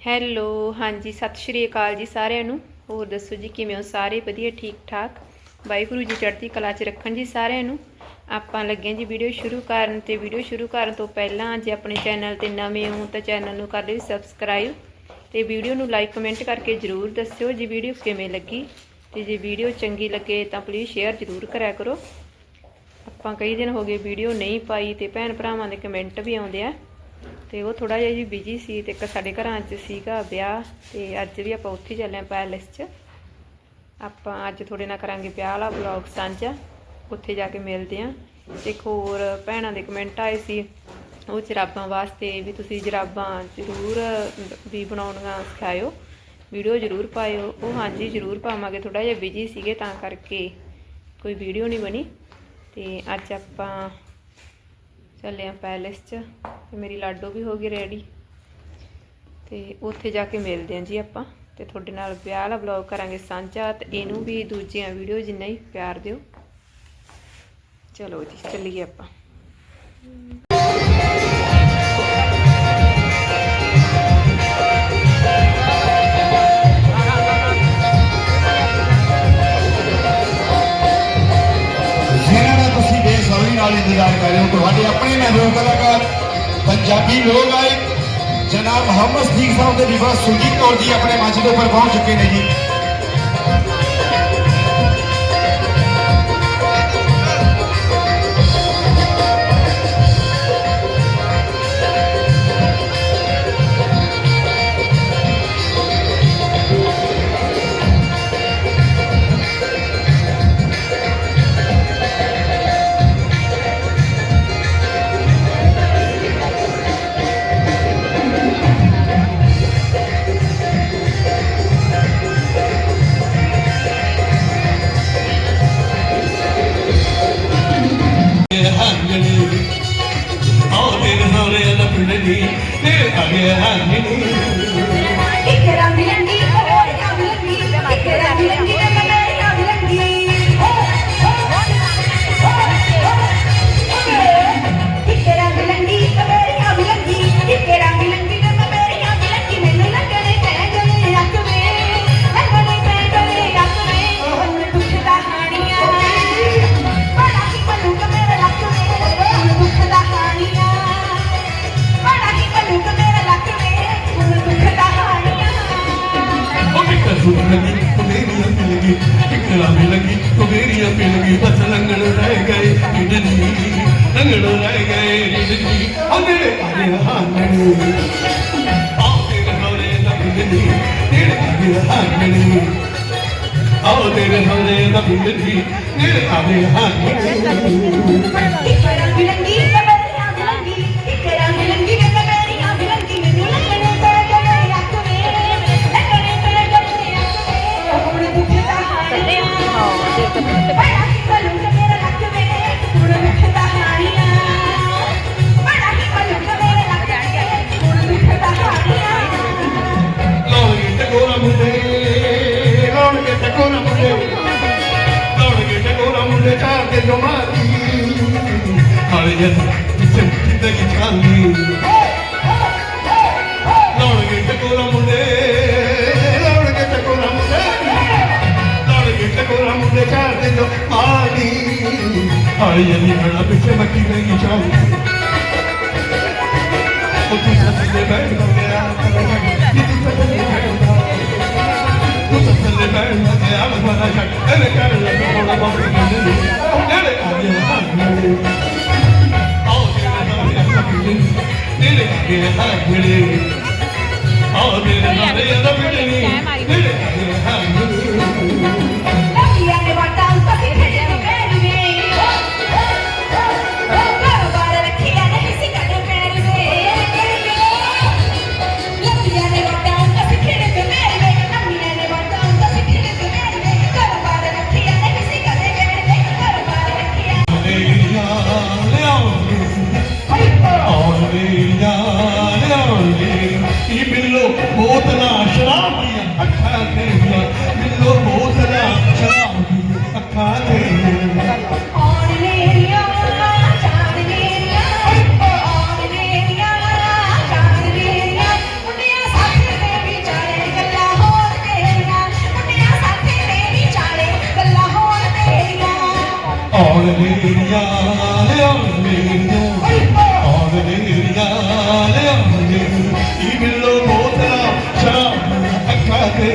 Hello, ਹਾਂਜੀ, ਸਤਿ ਸ਼੍ਰੀ ਅਕਾਲ ਜੀ ਸਾਰਿਆਂ ਨੂੰ। ਹੋਰ ਦੱਸੋ ਜੀ, ਕਿਵੇਂ ਹੋ? ਸਾਰੇ ਵਧੀਆ ਠੀਕ ਠਾਕ ਵਾਹਿਗੁਰੂ ਜੀ ਚੜ੍ਹਦੀ ਕਲਾ 'ਚ ਰੱਖਣ ਜੀ ਸਾਰਿਆਂ ਨੂੰ। ਆਪਾਂ ਲੱਗੇ ਹਾਂ ਜੀ ਵੀਡੀਓ ਸ਼ੁਰੂ ਕਰਨ ਤੇ ਵੀਡੀਓ ਸ਼ੁਰੂ ਕਰਨ ਤੋਂ ਪਹਿਲਾਂ ਜੇ ਆਪਣੇ ਚੈਨਲ ਤੇ ਨਵੇਂ ਹੋ ਤਾਂ ਚੈਨਲ ਨੂੰ ਕਰ ਲਿਓ ਸਬਸਕ੍ਰਾਈਬ ਤੇ ਵੀਡੀਓ ਨੂੰ ਲਾਈਕ, ਕਮੈਂਟ ਕਰਕੇ ਜਰੂਰ ਦੱਸਿਓ ਜੀ ਵੀਡੀਓ ਕਿਵੇਂ ਲੱਗੀ। ਤੇ ਜੇ ਵੀਡੀਓ ਚੰਗੀ ਲੱਗੇ ਤਾਂ ਪਲੀਜ਼ ਸ਼ੇਅਰ ਜਰੂਰ ਕਰਿਆ ਕਰੋ। ਆਪਾਂ ਕਈ ਦਿਨ ਹੋ ਗਏ ਵੀਡੀਓ ਨਹੀਂ ਪਾਈ ਤੇ ਭੈਣ ਭਰਾਵਾਂ ਦੇ ਕਮੈਂਟ ਵੀ ਆਉਂਦੇ ਆ। ਤੇ ਉਹ ਥੋੜਾ ਜਿਹਾ ਜੀ ਬਿਜ਼ੀ ਸੀ ਤੇ ਇੱਕ ਸਾਡੇ ਘਰਾਂ 'ਚ ਸੀਗਾ ਵਿਆਹ ਤੇ ਅੱਜ ਵੀ ਆਪਾਂ ਉੱਥੇ ਚੱਲੇ ਆਂ ਪੈਲਸ 'ਚ। ਆਪਾਂ ਅੱਜ ਤੁਹਾਡੇ ਨਾਲ ਕਰਾਂਗੇ ਵਿਆਹ ਵਾਲਾ ਵਲੌਗ ਸਾਂਝਾ, ਉੱਥੇ ਜਾ ਕੇ ਮਿਲਦੇ ਆਂ ਤੇ ਇੱਕ ਹੋਰ ਭੈਣਾਂ ਦੇ ਕਮੈਂਟ ਆਏ ਸੀ, ਉਹ ਜਰਾਬਾਂ ਵਾਸਤੇ ਵੀ ਤੁਸੀਂ ਜਰਾਬਾਂ ਜ਼ਰੂਰ ਵੀ ਬਣਾਉਣੀਆਂ ਸਿਖਾਇਓ। ਵੀਡੀਓ ਜ਼ਰੂਰ ਪਾਇਓ। ਉਹ ਹਾਂਜੀ, ਜ਼ਰੂਰ ਪਾਵਾਂਗੇ। ਥੋੜਾ ਜਿਹਾ ਬਿਜ਼ੀ ਸੀਗੇ ਤਾਂ ਕਰਕੇ ਕੋਈ ਵੀਡੀਓ ਨਹੀਂ ਬਣੀ। ਤੇ ਅੱਜ ਆਪਾਂ ਚੱਲੇ ਆਂ ਪੈਲਸ 'ਚ, ਤੇ ਮੇਰੀ ਲਾਡੋ ਵੀ ਹੋ ਗਈ ਰੈਡੀ ਤੇ ਉੱਥੇ ਜਾ ਕੇ ਮਿਲਦੇ ਆਂ ਜੀ ਆਪਾਂ, ਤੇ ਤੁਹਾਡੇ ਨਾਲ ਵਿਆਹ ਵਾਲਾ ਵਲੌਗ ਕਰਾਂਗੇ ਸਾਂਝਾ, ਤੇ ਇਹਨੂੰ ਵੀ ਦੂਜੀਆਂ ਵੀਡੀਓ ਜਿੰਨਾ ਹੀ ਪਿਆਰ ਦਿਓ। ਚਲੋ ਜੀ, ਚੱਲੀਏ ਆਪਾਂ। ਇੰਤਜ਼ਾਰ ਕਰ ਰਹੇ ਹੋ ਤੁਹਾਡੇ ਆਪਣੇ ਮਹਿਬੂਬ ਕਲਾਕਾਰ, ਪੰਜਾਬੀ ਲੋਕ ਆਏ ਜਨਾਬ ਮੁਹੰਮਦ ਸਦੀਕ ਸਾਹਿਬ ਦੇ ਵਿਵਾਹ ਸੁਰਜੀਤ ਕੌਰ ਜੀ ਆਪਣੇ ਮੰਚ ਦੇ ਉੱਪਰ ਪਹੁੰਚ ਚੁੱਕੇ ਨੇ ਜੀ। ਲੰਗੜ ਰਹਿ ਗਏ ਇਡਲੀ ਲੰਗੜ ਰਹਿ ਗਏ ਇਡਲੀ ਅੰਨੇ ਆਏ ਹਾਨਣੀ ਆਓ ਤੇਰੇ ਹੋਰੇ ਦਾ ਬਿੰਦਨੀ ਤੇਰੇ ਆਏ ਹਾਨਣੀ ਆਓ ਤੇਰੇ ਹੋਰੇ ਦਾ ਬਿੰਦਨੀ ਤੇਰੇ ਆਏ ਹਾਨਣੀ ਇੱਕ ਰੰਗ ਹਾਲੇ ਜਦ ਕਿਸੇ ਜ਼ਿੰਦਗੀ ਚਾਲੀ ਲਾਉਣਗੇ ਤੇ ਗੋਰਾ ਮੁੰਡੇ, ਲਾਉਣਗੇ ਤੇ ਗੋਰਾ ਮੁੰਡੇ। ਲਾਉਣਗੇ ਤੇ ਗੋਰਾ ਮੁੰਡੇ ਚਾਰ ਕੇ ਜੋ ਮਾਰੀ ਹਾਲੇ ਜਦ ਹਣਾ, ਪਿੱਛੇ ਮੱਕੀ ਨਹੀਂ ਚਾਲੀ ਉਹ ਤੂੰ ਥੱਲੇ ਬੈਠ ਗਿਆ ਤੂੰ ਥੱਲੇ ਬੈਠ ਤੂੰ ਥੱਲੇ ਬੈਠ ਗਿਆ ਮਨ ਸ਼ੱਕ ਇਹਨੇ ਕਰ ਲਿਆ Yeah, I believe. ഈ ബില്ലോ മോദ ഷാ അക്കാതെ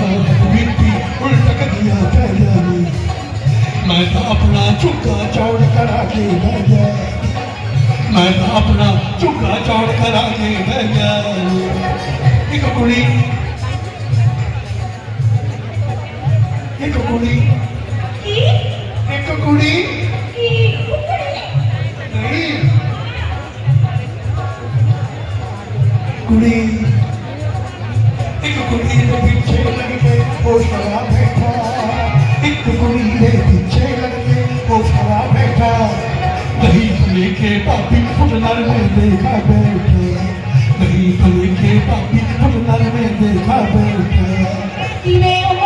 मिट्टी उल्ट कदिया फैलानी मैं तो अपना चुका चौड़ करा के बह गया मैं तो अपना चुका चौड़ करा के बह गया एक कुड़ी एक कुड़ी एक कुड़ी बैठा वही खुले के पापी फुल नर में देखा बैठा वही खुले के पापी फुल नर में देखा बैठा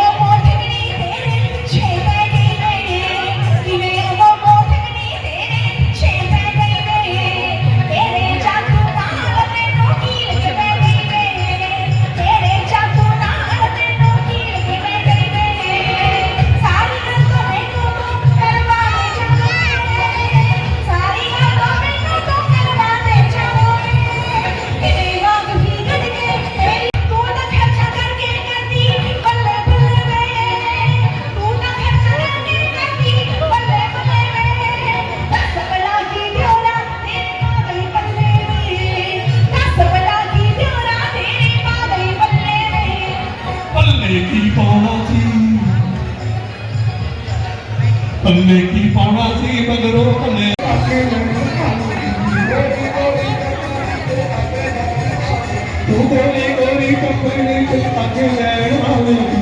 ਤੂੰ ਗੋਰੀ